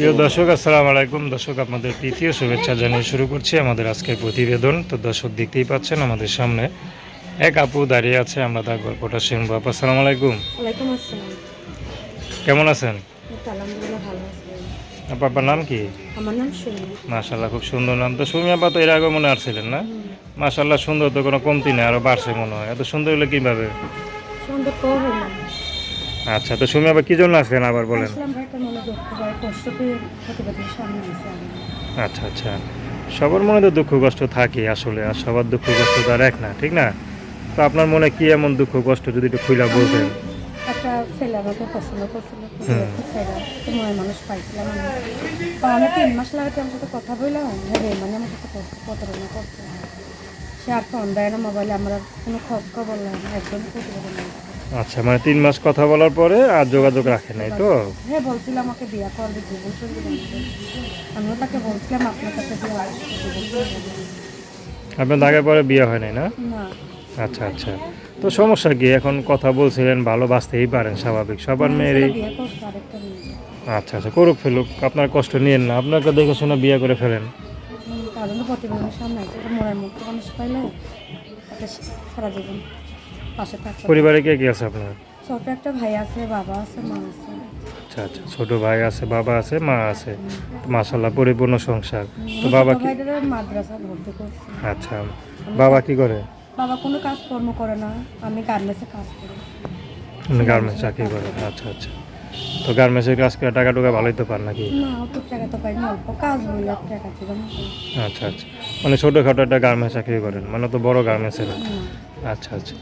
প্রিয় দর্শক আসসালামু আলাইকুম। দর্শক আপনাদের তৃতীয় শুভেচ্ছা জানিয়ে শুরু করছি আমাদের আজকের প্রতিবেদন। তো দর্শক দেখতেই পাচ্ছেন আমাদের সামনে এক আপু দাঁড়িয়ে আছে আমরা তার গল্পটা শুনব। আপু আসসালামু আলাইকুম। কেমন আছেন? আপু আপনার নাম কি? আমার নাম মাশাল্লাহ খুব সুন্দর নাম। তো সুমি আপা তো এর আগে মনে আসছিলেন না? মাশাল্লাহ সুন্দর তো কোনো কমতি নেই আরও বাড়ছে মনে হয়। এত সুন্দর হলে কীভাবে? সুন্দর আচ্ছা তো সুমি আবার কী জন্য আসলেন আবার বলেন? মনে আচ্ছা আচ্ছা। সবার মনে তো দুঃখ কষ্ট থাকে আসলে আর সবার দুঃখ কষ্ট তো আর এক না ঠিক না? তো আপনার মনে কি এমন দুঃখ কষ্ট যদি একটু খুইলা বলতেন? একটা ছেলে আমাকে পছন্দ করছিল ছেলে। তো মানুষ পাইছিলাম আমি। তিন মাস লাগাতে আমার সাথে কথা বললাম হ্যাঁ মানে আমার সাথে প্রতারণা করছে। সে আর ফোন দেয় না মোবাইলে আমরা কোনো খোঁজ খবর না একদম প্রতিবেদন। আচ্ছা মানে তিন মাস কথা বলার পরে আর যোগাযোগ রাখে নাই তো? হ্যাঁ বলছিল আমাকে বিয়ে করবে জীবন আমিও তাকে বলছিলাম আপনার কাছে। আপনার আগে পরে বিয়ে হয় নাই না? আচ্ছা আচ্ছা। তো সমস্যা কি? এখন কথা বলছিলেন ভালো ভালোবাসতেই পারেন স্বাভাবিক। সবার মেয়েরই বিয়ে করছে আরেকটা মেয়ে। আচ্ছা আচ্ছা করুক ফেলুক আপনার কষ্ট নিয়েন না। আপনাকে দেখে শুনে বিয়ে করে ফেলেন। হুম, প্রতিবেদনের সামনে মনের মুক্ত মানুষ পাইলে সারা জীবন পাশে থাকতে পরিবারে কে কে আছে আপনার? ছোট একটা ভাই আছে বাবা আছে মা আছে। আচ্ছা আচ্ছা ছোট ভাই আছে বাবা আছে মা আছে। মাসাল্লাহ পরিপূর্ণ সংসার। তো বাবা কি মাদ্রাসা ভর্তি করছি। আচ্ছা বাবা কি করে? বাবা কোনো কাজকর্ম করে না আমি গার্মেন্টসে কাজ করি। গার্মেন্টস চাকরি করে আচ্ছা আচ্ছা। তো গার্মেন্টসের কাজ করে টাকা টুকা ভালোই তো পান নাকি? না অত টাকা তো পাই না অল্প কাজ হই হইলে টাকা ছিল আচ্ছা আচ্ছা। মানে ছোটোখাটো একটা গার্মেন্টস চাকরি করেন মানে তো বড় গার্মেন্টসে না। আচ্ছা আচ্ছা।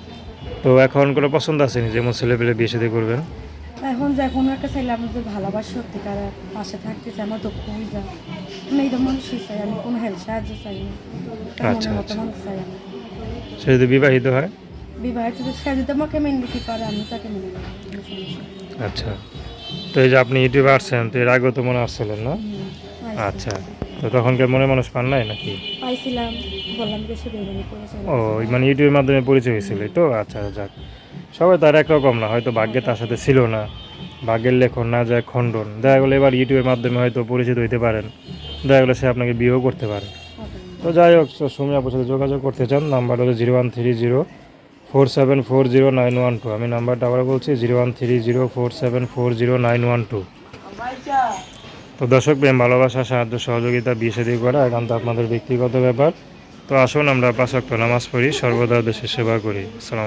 তো এখন কোনো পছন্দ আসেনি যেমন ছেলে পেলে বিয়ে শাদী করবেন? এখন যে কোনো একটা ছেলে আমাদের ভালোবাসে সত্যিকার পাশে থাকতেছে আমার দুঃখ হয়ে যায় আমি এইরকম মানুষই চাই আমি কোনো হেল্প সাহায্য চাই না। আচ্ছা, আচ্ছা। চাই আমি। সে যদি বিবাহিত হয়? বিবাহিত সে যদি আমাকে মেনে নিতে পারে আমি তাকে মেনে। আচ্ছা। তো এই যে আপনি ইউটিউবে আসছেন তো এর আগেও তো মনে আসছিলেন না? আচ্ছা। তো তখনকার মনে মানুষ পান নাই নাকি? পাইছিলাম। ও মানে ইউটিউবের মাধ্যমে পরিচয় হয়েছিল তো? আচ্ছা যাক। সবাই তার একরকম না, হয়তো ভাগ্যে তার সাথে ছিল না। ভাগ্যের লেখন না যায় খণ্ডন। দেখা গেলো এবার ইউটিউবের মাধ্যমে হয়তো পরিচিত হইতে পারেন। দেখা গেলো সে আপনাকে বিয়েও করতে পারে। তো যাই হোক তো সুমি আপুর সাথে যোগাযোগ করতে চান, নাম্বার হলো zero one three zero four seven four zero nine one two. আমি নাম্বারটা আবার বলছি, zero one three zero four seven four zero nine one two. তো দর্শক প্রেম, ভালোবাসা, সাহায্য, সহযোগিতা, বিয়ে শাদী করা একান্ত আপনাদের ব্যক্তিগত ব্যাপার। তো আসুন আমরা পাঁচ অক্ট নামাজ পড়ি সর্বদা দেশের সেবা করি। আসসালাম